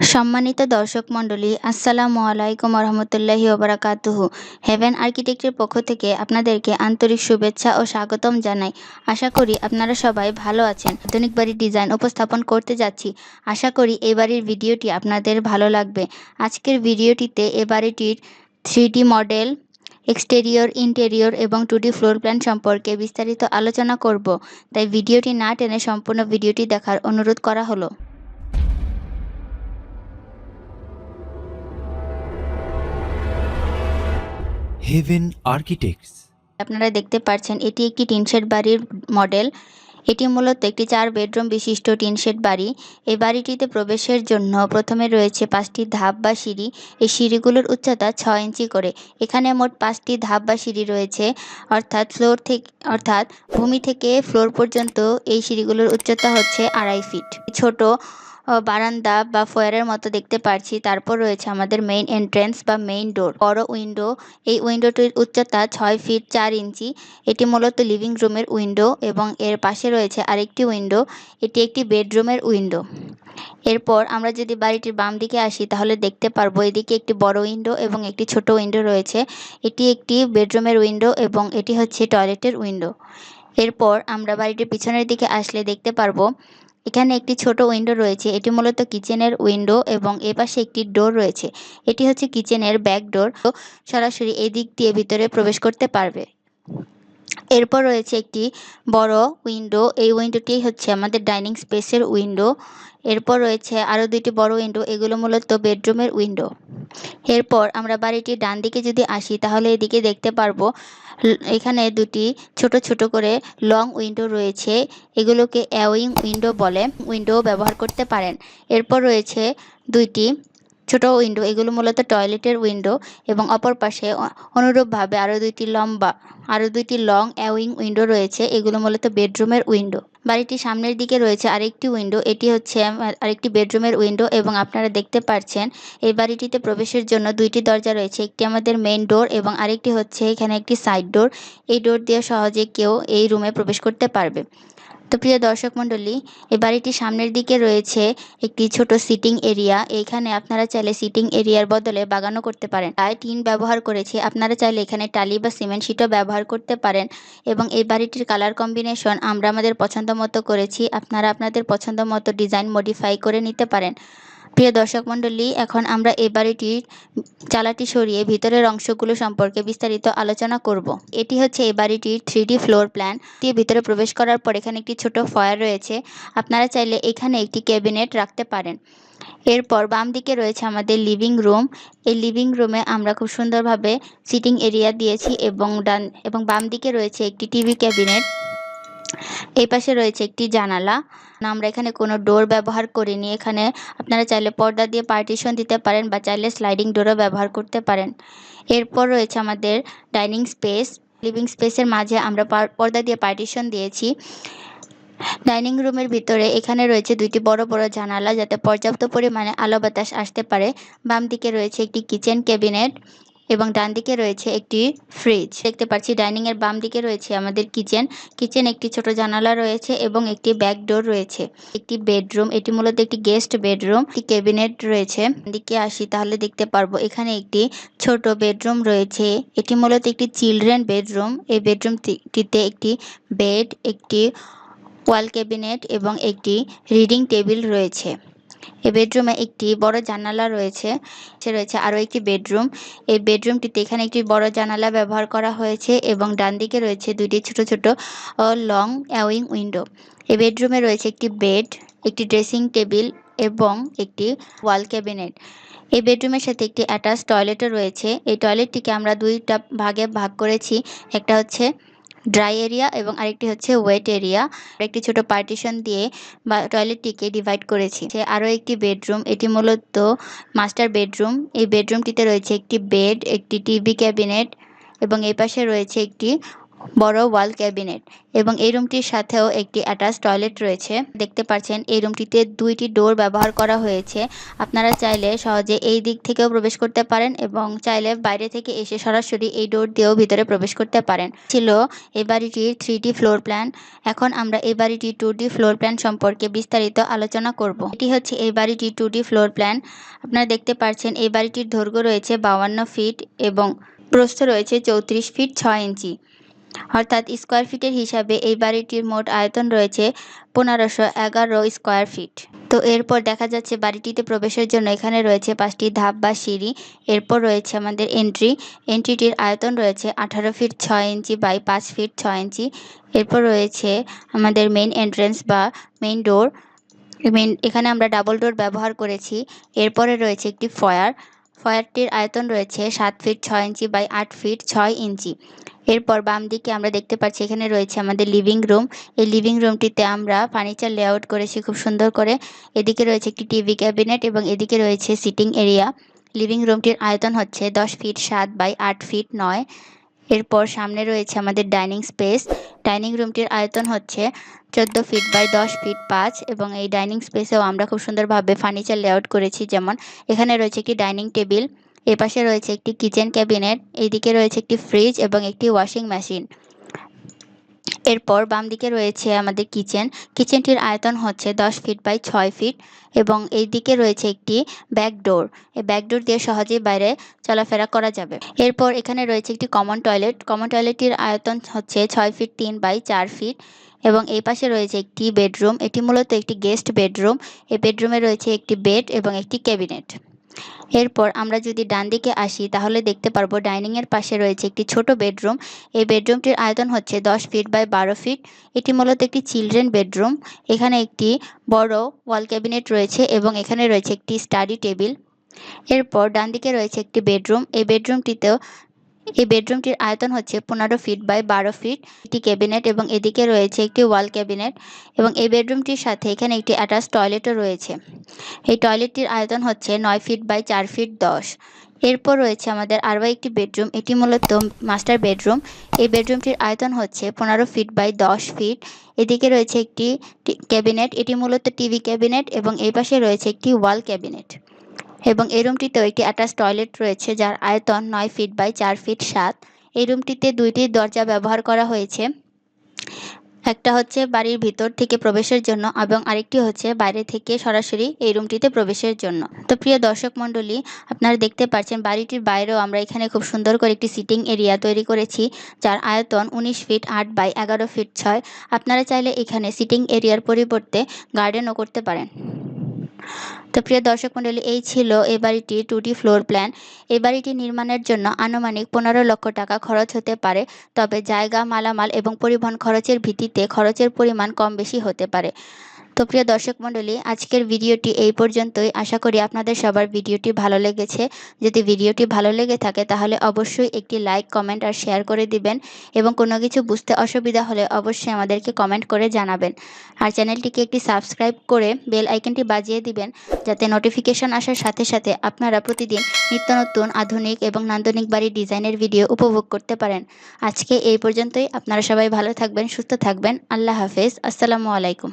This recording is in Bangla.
সম্মানিত দর্শক মণ্ডলী, আসসালামু আলাইকুম রহমতুল্লাহি ওবরাকাতুহু। হেভেন আর্কিটেক্টের পক্ষ থেকে আপনাদেরকে আন্তরিক শুভেচ্ছা ও স্বাগতম জানাই। আশা করি আপনারা সবাই ভালো আছেন। আধুনিক বাড়ির ডিজাইন উপস্থাপন করতে যাচ্ছি। আশা করি এই বাড়ির ভিডিওটি আপনাদের ভালো লাগবে। আজকের ভিডিওটিতে এ বাড়িটির থ্রি মডেল, এক্সটেরিয়র, ইন্টেরিয়র এবং টু ডি ফ্লোর প্ল্যান সম্পর্কে বিস্তারিত আলোচনা করব। তাই ভিডিওটি না টেনে সম্পূর্ণ ভিডিওটি দেখার অনুরোধ করা হলো। হেভেন আর্কিটেক্টস আপনারা দেখতে পাচ্ছেন এটি একটি টিনশেড বাড়ির মডেল। এটি মূলত একটি চার বেডরুম বিশিষ্ট টিনশেড বাড়ি। এই বাড়িটিতে প্রবেশের জন্য প্রথমে রয়েছে পাঁচটি ধাপ বা সিঁড়ি। এই সিঁড়িগুলোর উচ্চতা ছয় ইঞ্চি করে। এখানে মোট পাঁচটি ধাপ বা সিঁড়ি রয়েছে। অর্থাৎ ফ্লোর থেকে অর্থাৎ ভূমি থেকে ফ্লোর পর্যন্ত এই সিঁড়িগুলোর উচ্চতা হচ্ছে আড়াই ফিট। ছোট বারান্দা বা ফয়ারের মতো দেখতে পারছি। তারপর রয়েছে আমাদের মেইন এন্ট্রেন্স বা মেইন ডোর বড় উইন্ডো এই উইন্ডোটির উচ্চতা ছয় ফিট চার ইঞ্চি। এটি মূলত লিভিং রুমের উইন্ডো এবং এর পাশে রয়েছে আরেকটি উইন্ডো এটি একটি বেডরুমের উইন্ডো এরপর আমরা যদি বাড়িটির বাম দিকে আসি, তাহলে দেখতে পারব এদিকে একটি বড় উইন্ডো এবং একটি ছোট উইন্ডো রয়েছে। এটি একটি বেডরুমের উইন্ডো এবং এটি হচ্ছে টয়লেটের উইন্ডো এরপর আমরা বাড়িটির পিছনের দিকে আসলে দেখতে পারব এখানে একটি ছোট উইন্ডো রয়েছে। এটি মূলত কিচেনের উইন্ডো এবং এপাশে পাশে একটি ডোর রয়েছে। এটি হচ্ছে কিচেনের ব্যাক ডোর। সরাসরি এদিক দিক দিয়ে ভিতরে প্রবেশ করতে পারবে। এরপর রয়েছে একটি বড় উইন্ডো। এই উইন্ডোটি হচ্ছে আমাদের ডাইনিং স্পেসের উইন্ডো। এরপর রয়েছে আরও দুইটি বড় উইন্ডো, এগুলো মূলত বেডরুমের উইন্ডো। এরপর আমরা বাড়িটির ডান দিকে যদি আসি, তাহলে এদিকে দেখতে পারব, এখানে দুটি ছোট ছোট করে লং উইন্ডো রয়েছে। এগুলোকে অ্যাওয়িং উইন্ডো বলে উইন্ডো ব্যবহার করতে পারেন। এরপর রয়েছে দুইটি ছোট উইন্ডো এগুলো মূলত টয়লেটের উইন্ডো এবং অপর পাশে অনুরূপভাবে আরও দুইটি লম্বা আরও দুইটি লং অ্যাউইং উইন্ডো রয়েছে। এগুলো মূলত বেডরুমের উইন্ডো বাড়িটির সামনের দিকে রয়েছে আরেকটি উইন্ডো এটি হচ্ছে আরেকটি বেডরুমের উইন্ডো এবং আপনারা দেখতে পাচ্ছেন এই বাড়িটিতে প্রবেশের জন্য দুইটি দরজা রয়েছে। একটি আমাদের মেইন ডোর এবং আরেকটি হচ্ছে এখানে একটি সাইড ডোর এই ডোর দিয়ে সহজে কেউ এই রুমে প্রবেশ করতে পারবে। তো প্রিয় দর্শক মণ্ডলী এই বাড়িটির সামনের দিকে রয়েছে একটি ছোট সিটিং এরিয়া এখানে আপনারা চাইলে সিটিং এরিয়ার বদলে বাগানও করতে পারেন। তাই টিন ব্যবহার করেছে। আপনারা চাইলে এখানে টালি বা সিমেন্ট শিটও ব্যবহার করতে পারেন এবং এই বাড়িটির কালার কম্বিনেশন আমরা আমাদের পছন্দ মতো করেছি। আপনারা আপনাদের পছন্দ মতো ডিজাইন মডিফাই করে নিতে পারেন। প্রিয় দর্শক মণ্ডলী, এখন আমরা এই বাড়িটির চালাটি সরিয়ে ভিতরের অংশগুলো সম্পর্কে বিস্তারিত আলোচনা করব। এটি হচ্ছে এই বাড়িটির থ্রি ফ্লোর প্ল্যান। দিয়ে ভিতরে প্রবেশ করার পর এখানে একটি ছোট ফয়ার রয়েছে। আপনারা চাইলে এখানে একটি ক্যাবিনেট রাখতে পারেন। এরপর বাম দিকে রয়েছে আমাদের লিভিং রুম। এই লিভিং রুমে আমরা খুব সুন্দরভাবে সিটিং এরিয়া দিয়েছি এবং ডান, এবং বাম দিকে রয়েছে একটি টিভি ক্যাবিনেট। এই পাশে রয়েছে একটি জানালা। আমরা এখানে কোনো ডোর ব্যবহার করিনি। এখানে আপনারা চাইলে পর্দা দিয়ে পার্টিশন দিতে পারেন বা চাইলে স্লাইডিং ডোরও ব্যবহার করতে পারেন। এরপর রয়েছে আমাদের ডাইনিং স্পেস লিভিং স্পেসের মাঝে আমরা পর্দা দিয়ে পার্টিশন দিয়েছি। ডাইনিং রুমের ভিতরে এখানে রয়েছে দুইটি বড় বড় জানালা যাতে পর্যাপ্ত পরিমাণে আলো বাতাস আসতে পারে। বাম দিকে রয়েছে একটি কিচেন ক্যাবিনেট এবং ডান দিকে রয়েছে একটি ফ্রিজ দেখতে পাচ্ছি ডাইনিং এর বাম দিকে রয়েছে আমাদের কিচেন কিচেন একটি ছোট জানালা রয়েছে এবং একটি ব্যাক ডোর রয়েছে। একটি বেডরুম এটি মূলত একটি গেস্ট বেডরুম একটি ক্যাবিনেট রয়েছে। দিকে আসি, তাহলে দেখতে পারব এখানে একটি ছোট বেডরুম রয়েছে। এটি মূলত একটি চিলড্রেন বেডরুম এই বেডরুমটিতে একটি বেড একটি ওয়াল ক্যাবিনেট এবং একটি রিডিং টেবিল রয়েছে। এই বেডরুমে একটি বড় জানালা রয়েছে, সে রয়েছে আরও একটি বেডরুম। এই বেডরুমটিতে এখানে একটি বড় জানালা ব্যবহার করা হয়েছে এবং ডান দিকে রয়েছে দুইটি ছোট ছোট লং অ্যাওয়িং উইন্ডো। এই বেডরুমে রয়েছে একটি বেড, একটি ড্রেসিং টেবিল এবং একটি ওয়াল ক্যাবিনেট। এই বেডরুমের সাথে একটি অ্যাটাচ টয়লেটও রয়েছে। এই টয়লেটটিকে আমরা দুইটা ভাগে ভাগ করেছি। একটা হচ্ছে ড্রাই এরিয়া এবং আরেকটি হচ্ছে ওয়েট এরিয়া একটি ছোট পার্টিশন দিয়ে বা টয়লেটটিকে ডিভাইড করেছি। সে আরও একটি বেডরুম এটি মূলত মাস্টার বেডরুম এই বেডরুমটিতে রয়েছে একটি বেড একটি টিভি ক্যাবিনেট এবং এই পাশে রয়েছে একটি বড় ওয়াল ক্যাবিনেট এবং এই রুমটির সাথেও একটি অ্যাটাচ টয়লেট রয়েছে। দেখতে পাচ্ছেন এই রুমটিতে দুইটি ডোর ব্যবহার করা হয়েছে। আপনারা চাইলে সহজে এই দিক থেকেও প্রবেশ করতে পারেন এবং চাইলে বাইরে থেকে এসে সরাসরি এই ডোর দিয়েও ভিতরে প্রবেশ করতে পারেন। ছিল এই বাড়িটির থ্রি ফ্লোর প্ল্যান। এখন আমরা এই বাড়িটির টু ফ্লোর প্ল্যান সম্পর্কে বিস্তারিত আলোচনা করব। এটি হচ্ছে এই বাড়িটির টু ফ্লোর প্ল্যান। আপনারা দেখতে পাচ্ছেন এই বাড়িটির দৈর্ঘ্য রয়েছে বাউান্ন ফিট এবং প্রস্থ রয়েছে চৌত্রিশ ফিট ছয় ইঞ্চি। অর্থাৎ স্কোয়ার ফিটের হিসাবে এই বাড়িটির মোট আয়তন রয়েছে পনেরোশো এগারো স্কোয়ার ফিট। তো এরপর দেখা যাচ্ছে বাড়িটিতে প্রবেশের জন্য এখানে রয়েছে পাঁচটি ধাপ বা সিঁড়ি। এরপর রয়েছে আমাদের এন্ট্রি এন্ট্রিটির আয়তন রয়েছে আঠারো ফিট ছয় ইঞ্চি বাই পাঁচ ফিট ছয় ইঞ্চি। এরপর রয়েছে আমাদের মেইন এন্ট্রেন্স বা মেইন ডোর মেইন এখানে আমরা ডাবল ডোর ব্যবহার করেছি। এরপরে রয়েছে একটি ফয়ার ফয়ারটির আয়তন রয়েছে সাত ফিট ছয় ইঞ্চি বাই আট ফিট ছয় ইঞ্চি। এরপর বাম দিকে আমরা দেখতে পাচ্ছি এখানে রয়েছে আমাদের লিভিং রুম এই লিভিং রুমটিতে আমরা ফার্নিচার লেআউট করেছি খুব সুন্দর করে। এদিকে রয়েছে একটি টিভি ক্যাবিনেট এবং এদিকে রয়েছে সিটিং এরিয়া লিভিং রুমটির আয়তন হচ্ছে দশ ফিট সাত বাই আট ফিট নয়। এরপর সামনে রয়েছে আমাদের ডাইনিং স্পেস ডাইনিং রুমটির আয়তন হচ্ছে চোদ্দ ফিট বাই দশ ফিট পাঁচ এবং এই ডাইনিং স্পেসেও আমরা খুব সুন্দরভাবে ফার্নিচার লেআউট করেছি। যেমন এখানে রয়েছে একটি ডাইনিং টেবিল এপাশে রয়েছে একটি কিচেন ক্যাবিনেট এইদিকে রয়েছে একটি ফ্রিজ এবং একটি ওয়াশিং মেশিন। এরপর বাম দিকে রয়েছে আমাদের কিচেন। কিচেনটির আয়তন হচ্ছে দশ ফিট বাই ছয় ফিট এবং এই দিকে রয়েছে একটি ব্যাক ডোর। এই ব্যাক ডোর দিয়ে সহজেই বাইরে চলাফেরা করা যাবে। এরপর এখানে রয়েছে একটি কমন টয়লেট। কমন টয়লেটটির আয়তন হচ্ছে ছয় ফিট তিন বাই চার ফিট এবং এই পাশে রয়েছে একটি বেডরুম। এটি মূলত একটি গেস্ট বেডরুম। এই বেডরুমে রয়েছে একটি বেড এবং একটি ক্যাবিনেট। এরপর আমরা যদি ডান দিকে আসি, তাহলে দেখতে পারব ডাইনিং এর পাশে রয়েছে একটি ছোট বেডরুম। এই বেডরুমটির আয়তন হচ্ছে দশ ফিট বাই বারো ফিট। এটি মূলত একটি চিলড্রেন বেডরুম। এখানে একটি বড় ওয়াল ক্যাবিনেট রয়েছে এবং এখানে রয়েছে একটি স্টাডি টেবিল। এরপর ডান দিকে রয়েছে একটি বেডরুম। এই বেডরুমটিতেও এই বেডরুমটির আয়তন হচ্ছে পনেরো ফিট বাই বারো ফিট। একটি ক্যাবিনেট এবং এদিকে রয়েছে একটি ওয়াল ক্যাবিনেট এবং এই বেডরুমটির সাথে এখানে একটি অ্যাটাচ টয়লেটও রয়েছে। এই টয়লেটটির আয়তন হচ্ছে নয় ফিট বাই চার ফিট দশ। এরপর রয়েছে আমাদের আরও একটি বেডরুম, এটি মূলত মাস্টার বেডরুম। এই বেডরুমটির আয়তন হচ্ছে পনেরো ফিট বাই দশ ফিট। এদিকে রয়েছে একটি ক্যাবিনেট, এটি মূলত টিভি ক্যাবিনেট এবং এই পাশে রয়েছে একটি ওয়াল ক্যাবিনেট। এবং এই রুমটিতেও একটি অ্যাটাচ টয়লেট রয়েছে, যার আয়তন নয় ফিট বাই চার ফিট সাত। এই রুমটিতে দুইটি দরজা ব্যবহার করা হয়েছে। একটা হচ্ছে বাড়ির ভিতর থেকে প্রবেশের জন্য এবং আরেকটি হচ্ছে বাইরে থেকে সরাসরি এই রুমটিতে প্রবেশের জন্য। তো প্রিয় দর্শক মণ্ডলী, আপনারা দেখতে পাচ্ছেন বাড়িটির বাইরেও আমরা এখানে খুব সুন্দর করে একটি সিটিং এরিয়া তৈরি করেছি, যার আয়তন উনিশ ফিট আট বাই এগারো ফিট ছয়। আপনারা চাইলে এখানে সিটিং এরিয়ার পরিবর্তে গার্ডেনও করতে পারেন। তো প্রিয় দর্শক মন্ডলী এই ছিল এ বাড়িটির টু ডি ফ্লোর প্ল্যান এ বাড়িটি নির্মাণের জন্য আনুমানিক পনেরো লক্ষ টাকা খরচ হতে পারে, তবে জায়গা, মালামাল এবং পরিবহন খরচের ভিত্তিতে খরচের পরিমাণ কম বেশি হতে পারে। তো প্রিয় দর্শক মণ্ডলী, আজকের ভিডিওটি এই পর্যন্তই। আশা করি আপনাদের সবার ভিডিওটি ভালো লেগেছে। যদি ভিডিওটি ভালো লেগে থাকে, তাহলে অবশ্যই একটি লাইক, কমেন্ট আর শেয়ার করে দিবেন এবং কোনো কিছু বুঝতে অসুবিধা হলে অবশ্যই আমাদেরকে কমেন্ট করে জানাবেন। আর চ্যানেলটিকে একটি সাবস্ক্রাইব করে বেল আইকনটি বাজিয়ে দিবেন, যাতে নোটিফিকেশন আসার সাথে সাথে আপনারা প্রতিদিন নিত্য নতুন, আধুনিক এবং নান্দনিক বাড়ির ডিজাইনের ভিডিও উপভোগ করতে পারেন। আজকে এই পর্যন্তই। আপনারা সবাই ভালো থাকবেন, সুস্থ থাকবেন। আল্লাহ হাফেজ। আসসালামু আলাইকুম।